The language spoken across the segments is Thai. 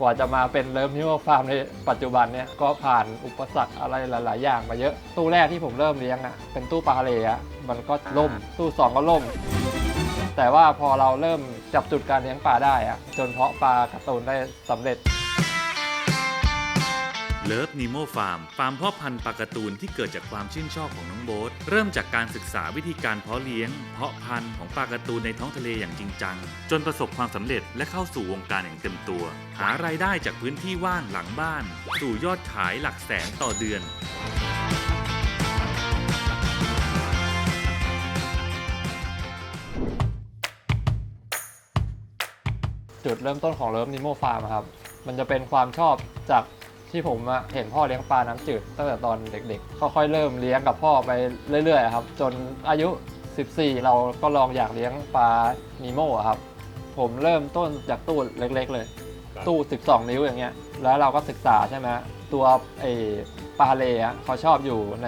กว่าจะมาเป็นเริ่มนิวฟาร์มในปัจจุบันเนี่ยก็ผ่านอุปสรรคอะไรหลาย ๆ อย่างมาเยอะ ตู้แรกที่ผมเริ่มเลี้ยงอะเป็นตู้ปลาทะเลอะมันก็ล่ม ตู้สองก็ล่ม แต่ว่าพอเราเริ่มจับจุดการเลี้ยงปลาได้อะจนเพาะปลาการ์ตูนได้สำเร็จ เลิฟนีโมฟาร์มฟาร์มเพาะพันธุ์ปลาการ์ตูนที่เกิดจากความชื่นชอบของน้องโบ๊ทเริ่มจากการศึกษาวิธีการเพาะเลี้ยง เพาะพันธุ์ของปลาการ์ตูนในท้องทะเลอย่างจริงจัง จนประสบความสำเร็จและเข้าสู่วงการอย่างเต็มตัว หารายได้จากพื้นที่ว่างหลังบ้าน สู่ยอดขายหลักแสนต่อเดือนจุดเริ่มต้นของเลิฟนิโมฟาร์มครับ มันจะเป็นความชอบจาก ที่ผมอะเห็นพ่อเลี้ยงปลาน้ำจืดตั้งแต่ตอนเด็กๆ ค่อยๆเริ่มเลี้ยงกับพ่อไปเรื่อยๆครับ จนอายุ 14 เราก็ลองอยากเลี้ยงปลานิโมอะครับผมเริ่มต้นจากตู้เล็ก ๆ เลย ตู้ 12 นิ้วอย่างเงี้ย แล้วเราก็ศึกษาใช่ไหมตัวไอ้ปลาเลอะเขาชอบอยู่ใน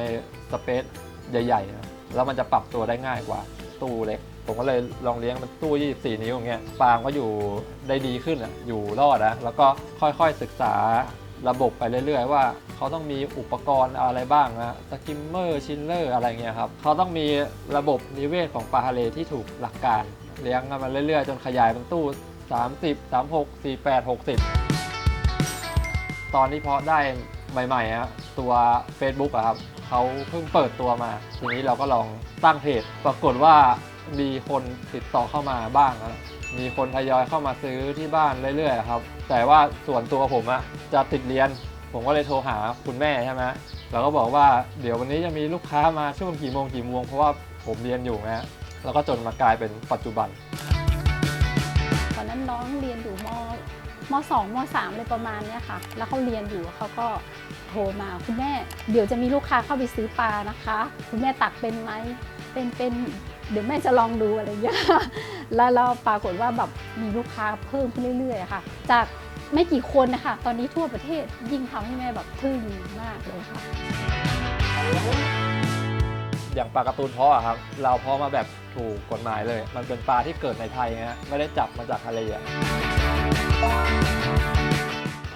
สเปซใหญ่ๆนะแล้วมันจะปรับตัวได้ง่ายกว่า ตู้เล็ก ผมก็เลยลองเลี้ยงมันตู้ 24 นิ้วอย่างเงี้ยปลาก็อยู่ได้ดีขึ้นอะอยู่รอดนะแล้วก็ค่อยๆศึกษา ระบบไปเรื่อยๆ ว่าเขาต้องมีอุปกรณ์อะไรบ้างนะสกิมเมอร์ชินเลอร์อะไรเงี้ยครับเขาต้องมีระบบนิเวศของปลาทะเลที่ถูกหลักการ เลี้ยงกันมาเรื่อยๆ จนขยายเป็นตู้ 30 36 48 60 ตอนที่เพาะได้ใหม่ๆอะตัว Facebook อะครับเขาเพิ่งเปิดตัวมา ทีนี้เราก็ลองตั้งเพจปรากฏว่า มีคนติดต่อเข้ามาบ้างนะมีคนทยอยเข้ามาซื้อที่บ้านเรื่อยๆครับ แต่ว่าส่วนตัวผมอะจะติดเรียน ผมก็เลยโทรหาคุณแม่ใช่ไหมเราก็บอกว่าเดี๋ยววันนี้จะมีลูกค้ามาช่วงกี่โมงกี่โมงเพราะว่าผมเรียนอยู่นะแล้วก็จนมากลายเป็นปัจจุบัน ตอนนั้นน้องเรียนอยู่มมสองมสามเลยประมาณเนี้ยค่ะ แล้วเขาเรียนอยู่เขาก็โทรมาคุณแม่ เดี๋ยวจะมีลูกค้าเข้าไปซื้อปลานะคะ คุณแม่ตักเป็นไหมเป็นเป็น เดี๋ยวแม่จะลองดูอะไรอย่างเงี้ยแล้วเราปรากฏว่าแบบมีลูกค้าเพิ่มขึ้นเรื่อยๆค่ะ จากไม่กี่คนนะคะตอนนี้ทั่วประเทศยิ่งทำให้แม่แบบทึ่งมากเลยค่ะ อย่างปลาการ์ตูนเพาะอะครับ เราเพาะมาแบบถูกกฎหมายเลย มันเป็นปลาที่เกิดในไทยนะไม่ได้จับมาจากทะเลอะ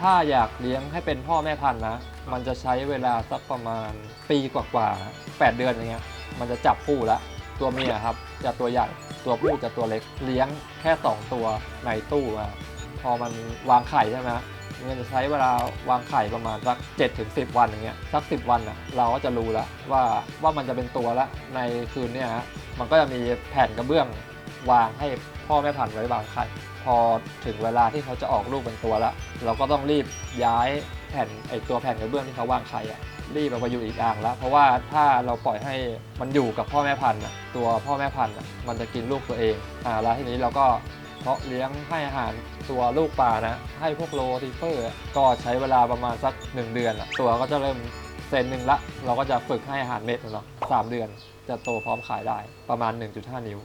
ถ้าอยากเลี้ยงให้เป็นพ่อแม่พันธุ์นะ มันจะใช้เวลาสักประมาณปีกว่าๆ8เดือนอย่างเงี้ย มันจะจับคู่แล้ว ตัวเมียครับจะตัวใหญ่ ตัวผู้จะตัวเล็กเลี้ยงแค่ 2 ตัวในตู้อะพอมันวางไข่ใช่ไหมมันจะใช้เวลาวางไข่ประมาณสัก7ถึง10วันอย่างเงี้ยสัก 10 วันอะเราก็จะรู้แล้วว่าว่ามันจะเป็นตัวละในคืนเนี้ยมันก็จะมีแผ่นกระเบื้องวางให้พ่อแม่พันธุ์ไว้วางไข่พอถึงเวลาที่เขาจะออกลูกเป็นตัวละเราก็ต้องรีบย้ายแผ่นไอตัวแผ่นกระเบื้องที่เขาวางไข่อะ รีบเอาไปอยู่อีกอ่างแล้วเพราะว่าถ้าเราปล่อยให้มันอยู่กับพ่อแม่พันธุ์อะตัวพ่อแม่พันธุ์อะมันจะกินลูกตัวเองอ่าแล้วทีนี้เราก็เพาะเลี้ยงให้อาหารตัวลูกปลานะให้พวกโลทิเฟอร์ก็ใช้เวลาประมาณสัก 1 เดือนอะตัวก็จะเริ่มเซนหนึ่งละ เราก็จะฝึกให้อาหารเม็ดเนาะสามเดือนจะโตพร้อมขายได้ประมาณ 1.5 นิ้ว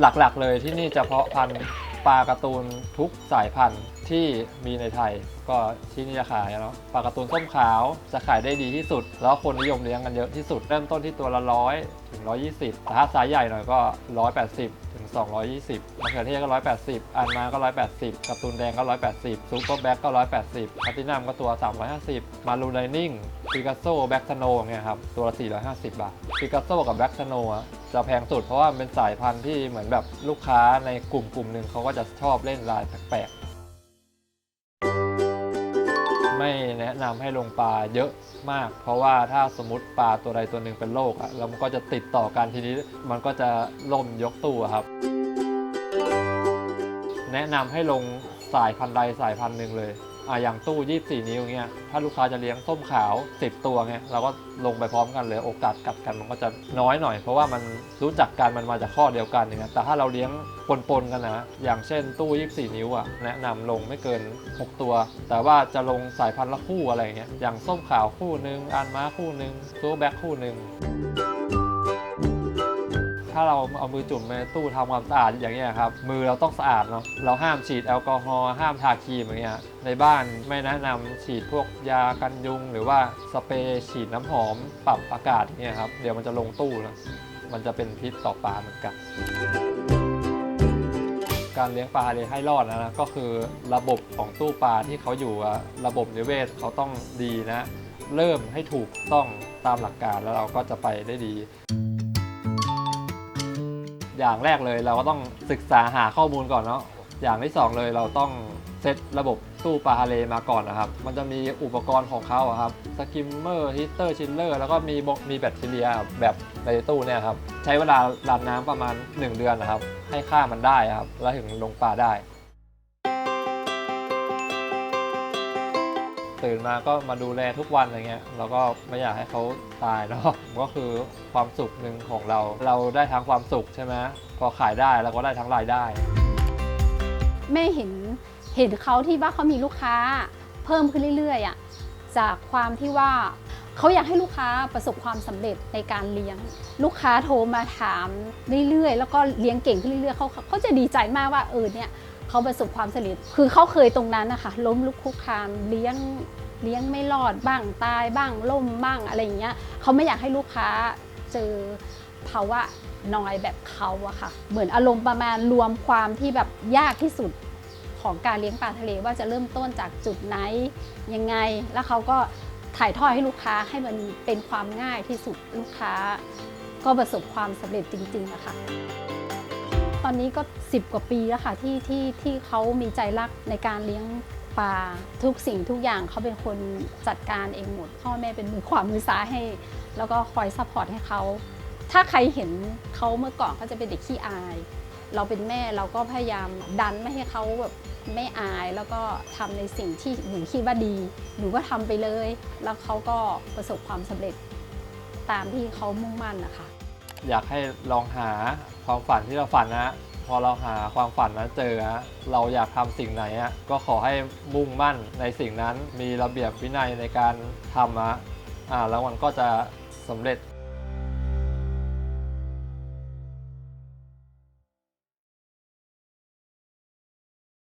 หลักๆเลยที่นี่จะเพาะพันธุ์ปลาการ์ตูนทุกสายพันธุ์ ที่มีในไทย ก็ที่นี่จะขายเนาะปลาการ์ตูนส้มขาวจะขายได้ดีที่สุด แล้วคนนิยมเลี้ยงกันเยอะที่สุด เริ่มต้นที่ตัวละร้อยถึง120แต่ถ้าไซส์ใหญ่หน่อยก็180ถึง220มะเขือเทศก็180อันมาก็180การ์ตูนแดงก็180ซูเปอร์แบ็กก็180พัตินัมก็ตัว350มารูไลนิ่งปิกัสโซแบ็กสโนเนี่ยครับตัวละ450บาทปิกัสโซกับแบ็กสโนอะจะแพงสุดเพราะว่ามันเป็นสายพันธุ์ที่เหมือนแบบลูกค้าในกลุ่มกลุ่มหนึ่งเขาก็จะชอบเล่นลายแปลกๆ ไม่แนะนำให้ลงปลาเยอะมาก เพราะว่าถ้าสมมติปลาตัวใดตัวหนึ่งเป็นโรคอะแล้วมันก็จะติดต่อกันทีนี้มันก็จะล่มยกตู้ครับ แนะนำให้ลงสายพันธุ์ใดสายพันธุ์หนึ่งเลย อะอย่างตู้ 24 นิ้วเงี้ยถ้าลูกค้าจะเลี้ยงส้มขาว 10 ตัวเงี้ยเราก็ลงไปพร้อมกันเลยโอกาสกัดกันมันก็จะน้อยหน่อย เพราะว่ามันรู้จักกันมันมาจากข้อเดียวกันเงี้ยแต่ถ้าเราเลี้ยงปนๆกันนะอย่างเช่นตู้ 24 นิ้วอะแนะนำลงไม่เกิน 6 ตัว แต่ว่าจะลงสายพันธุ์ละคู่อะไรเงี้ยอย่างส้มขาวคู่หนึ่งอันม้าคู่หนึ่งซูแบ็คคู่หนึ่ง ถ้าเราเอามือจุ่มในตู้ทำความสะอาดอย่างเงี้ยครับ มือเราต้องสะอาดเนาะเราห้ามฉีดแอลกอฮอล์ห้ามทาครีมอย่างเงี้ยในบ้านไม่แนะนำฉีดพวกยากันยุง หรือว่าสเปรย์ฉีดน้ำหอมปรับอากาศอย่างเงี้ยครับเดี๋ยวมันจะลงตู้นะมันจะเป็นพิษต่อปลาเหมือนกันการเลี้ยงปลาเลให้รอดนะนะก็คือระบบของตู้ปลาที่เขาอยู่อะระบบนิเวศเขาต้องดีนะ เริ่มให้ถูกต้องตามหลักการแล้วเราก็จะไปได้ดี อย่างแรกเลยเราก็ต้องศึกษาหาข้อมูลก่อนเนาะอย่างที่สองเลยเราต้องเซตระบบตู้ปลาทะเลมาก่อนนะครับ มันจะมีอุปกรณ์ของเขาครับสกิมเมอร์ฮีเตอร์ชิลเลอร์แล้วก็มีบมีแบตเตอรี่แบบในตู้เนี่ยครับ ใช้เวลาลันน้ำประมาณ 1 เดือนนะครับ ให้ค่ามันได้ครับ แล้วถึงลงปลาได้ ตื่นมาก็มาดูแลทุกวันอะไรเงี้ยเราก็ไม่อยากให้เขาตายเนาะก็คือความสุขหนึ่งของเรา เราได้ทั้งความสุขใช่ไหมพอขายได้เราก็ได้ทั้งรายได้ แม่เห็นเห็นเขาที่ว่าเขามีลูกค้าเพิ่มขึ้นเรื่อยๆอะจากความที่ว่าเขาอยากให้ลูกค้าประสบความสำเร็จในการเลี้ยง ลูกค้าโทรมาถามเรื่อยๆ แล้วก็เลี้ยงเก่งขึ้นเรื่อยๆเขาเขาจะดีใจมากว่าเออเนี่ย เขาประสบความสำเร็จ คือเขาเคยตรงนั้นนะคะล้มลุกคลุกคานเลี้ยงเลี้ยงไม่รอดบ้างตายบ้างล่มบ้างอะไรอย่างเงี้ยเขาไม่อยากให้ลูกค้าเจอภาวะนอยแบบเขาอะค่ะ เหมือนอารมณ์ประมาณรวมความที่แบบยากที่สุดของการเลี้ยงปลาทะเลว่าจะเริ่มต้นจากจุดไหนยังไง แล้วเขาก็ถ่ายทอดให้ลูกค้าให้มันเป็นความง่ายที่สุดลูกค้าก็ประสบความสำเร็จจริงๆนะค่ะ อนนี้ก็ 10 กว่าปีแล้วค่ะที่ที่ที่เขามีใจรักในการเลี้ยงปลาทุกสิ่งทุกอย่างเขาเป็นคนจัดการเองหมด พ่อแม่เป็นมือขวามือซ้ายให้ แล้วก็คอยซัพพอร์ตให้เขา ถ้าใครเห็นเขาเมื่อก่อนเขาจะเป็นเด็กขี้อาย เราเป็นแม่เราก็พยายามดันไม่ให้เขาแบบไม่อายแล้วก็ทำในสิ่งที่หนูคิดว่าดี หนูก็ทำไปเลย แล้วเขาก็ประสบความสำเร็จตามที่เขามุ่งมั่นนะคะ อยากให้ลองหาความฝันที่เราฝันนะพอเราหาความฝันนั้นเจอเราอยากทำสิ่งไหนอะก็ขอให้มุ่งมั่นในสิ่งนั้นมีระเบียบวินัยในการทำอะอ่าแล้วมันก็จะสำเร็จ